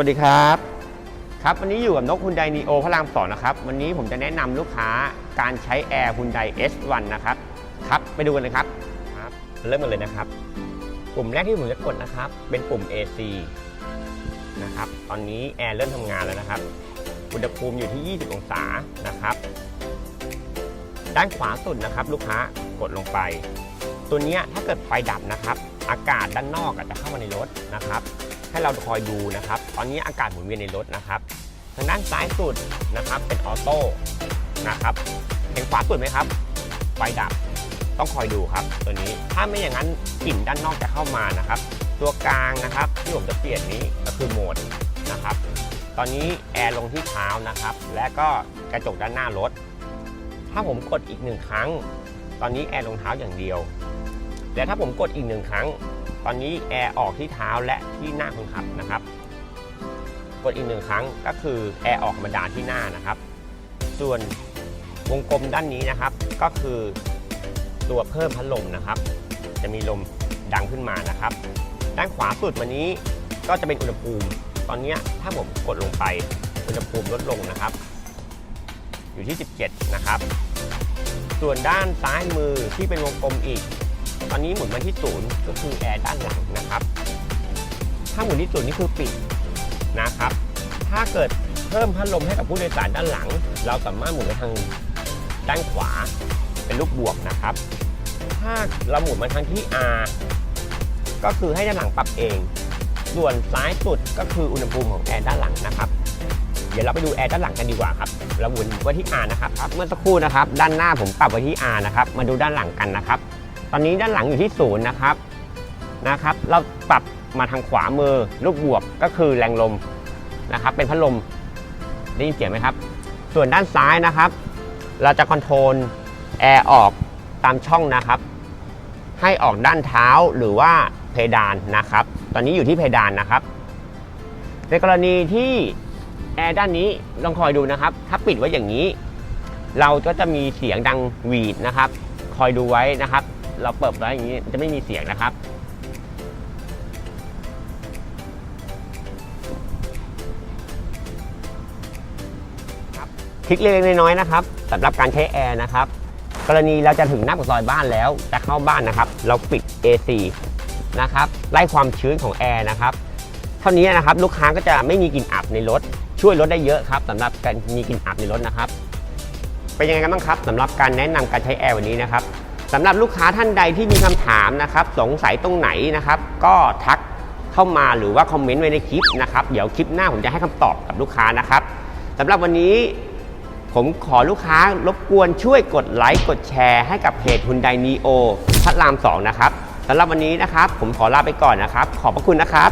วัสดีครับ ครับวันนี้อยู่กับนก Hyundai Neo พระราม2นะครับ วันนี้ผมจะแนะนำลูกค้าการใช้ Air Hyundai S1 นะครับ ครับไปดูกันเลยครับครับ เริ่มกันเลยนะครับ ปุ่มแรกที่ผมจะกดนะครับ เป็นปุ่ม AC นะครับ ตอนนี้แอร์เริ่มทำงานแล้วนะครับ อุณหภูมิอยู่ที่ 20 องศานะครับ ด้านขวาสุดนะครับ ลูกค้ากดลงไป ตัวนี้ถ้าเกิดไฟดับนะครับ อากาศด้านนอกอาจจะเข้ามาในรถนะครับ ให้เราคอยดูนะครับ ตอนนี้อากาศหมุนเวียนในรถนะครับ ทางด้านซ้ายสุดนะครับเป็นออโต้นะครับเห็นขวาสุดไหมครับ ไฟดับต้องคอยดูครับ ตัวนี้ถ้าไม่อย่างนั้นกลิ่นด้านนอกจะเข้ามานะครับ ตัวกลางนะครับที่ผมจะเปลี่ยนนี้ก็คือโหมดนะครับ ตอนนี้แอร์ลงที่เท้านะครับ และก็กระจกด้านหน้ารถ ถ้าผมกดอีกหนึ่งครั้ง ตอนนี้แอร์ลงเท้าอย่างเดียวแต่ถ้าผมกดอีกหนึ่งครั้ง ตอนนี้แอร์ออกที่เท้าและที่หน้าคนขับนะครับ กดอีกหนึ่งครั้งก็คือแอร์ออกธรรมดาที่หน้านะครับ ส่วนวงกลมด้านนี้นะครับ ก็คือตัวเพิ่มพัดลมนะครับ จะมีลมดังขึ้นมานะครับ ด้านขวาสุดมานี้ก็จะเป็นอุณหภูมิ ตอนนี้ถ้าผมกดลงไปอุณหภูมิลดลงนะครับ อยู่ที่ 17 นะครับ ส่วนด้านซ้ายมือที่เป็นวงกลมอีก ตอนนี้หมุนมาที่ศูนย์ก็คือแอร์ด้านหลังนะครับ ถ้าหมุนที่ศูนย์นี่คือปิดนะครับ ถ้าเกิดเพิ่มพัดลมให้กับผู้โดยสารด้านหลัง เราสามารถหมุนไปทางด้านขวาเป็นลูกบวกนะครับ ถ้าเราหมุนมาทางที่ R ก็คือให้ด้านหลังปรับเอง ส่วนซ้ายสุดก็คืออุณหภูมิของแอร์ด้านหลังนะครับเดี๋ยวเราไปดูแอร์ด้านหลังกันดีกว่าครับ เราหมุนไว้ที่ R นะครับ เมื่อสักครู่นะครับ ด้านหน้าผมปรับไว้ที่ R นะครับ มาดูด้านหลังกันนะครับ ตอนนี้ด้านหลังอยู่ที่ศูนย์นะครับนะครับ เราปรับมาทางขวามือลูกบวกก็คือแรงลมนะครับ เป็นพัดลมได้ยินเสียงไหมครับ ส่วนด้านซ้ายนะครับ เราจะคอนโทรลแอร์ออกตามช่องนะครับ ให้ออกด้านเท้าหรือว่าเพดานนะครับ ตอนนี้อยู่ที่เพดานนะครับ ในกรณีที่แอร์ด้านนี้ลองคอยดูนะครับ ถ้าปิดไว้อย่างนี้ เราก็จะมีเสียงดังหวีดนะครับ คอยดูไว้นะครับ เราเปิดไว้อย่างนี้จะไม่มีเสียงนะครับ คลิกเล็กๆน้อยๆนะครับสำหรับการใช้แอร์นะครับ กรณีเราจะถึงหน้าปากซอยบ้านแล้วจะเข้าบ้านนะครับ เราปิด AC นะครับไล่ความชื้นของแอร์นะครับเท่านี้นะครับลูกค้าก็จะไม่มีกลิ่นอับในรถ ช่วยลดได้เยอะครับสำหรับการมีกลิ่นอับในรถนะครับ เป็นยังไงกันบ้างครับสำหรับการแนะนำการใช้แอร์วันนี้นะครับ สำหรับลูกค้าท่านใดที่มีคำถามนะครับ สงสัยตรงไหนนะครับ ก็ทักเข้ามาหรือว่าคอมเมนต์ไว้ในคลิปนะครับ เดี๋ยวคลิปหน้าผมจะให้คำตอบกับลูกค้านะครับสำหรับวันนี้ผมขอลูกค้ารบกวนช่วยกดไลค์กดแชร์ให้กับเพจ Hyundai Neo พัดราม 2 นะครับสำหรับวันนี้นะครับ ผมขอลาไปก่อนนะครับ ขอบพระคุณนะครับ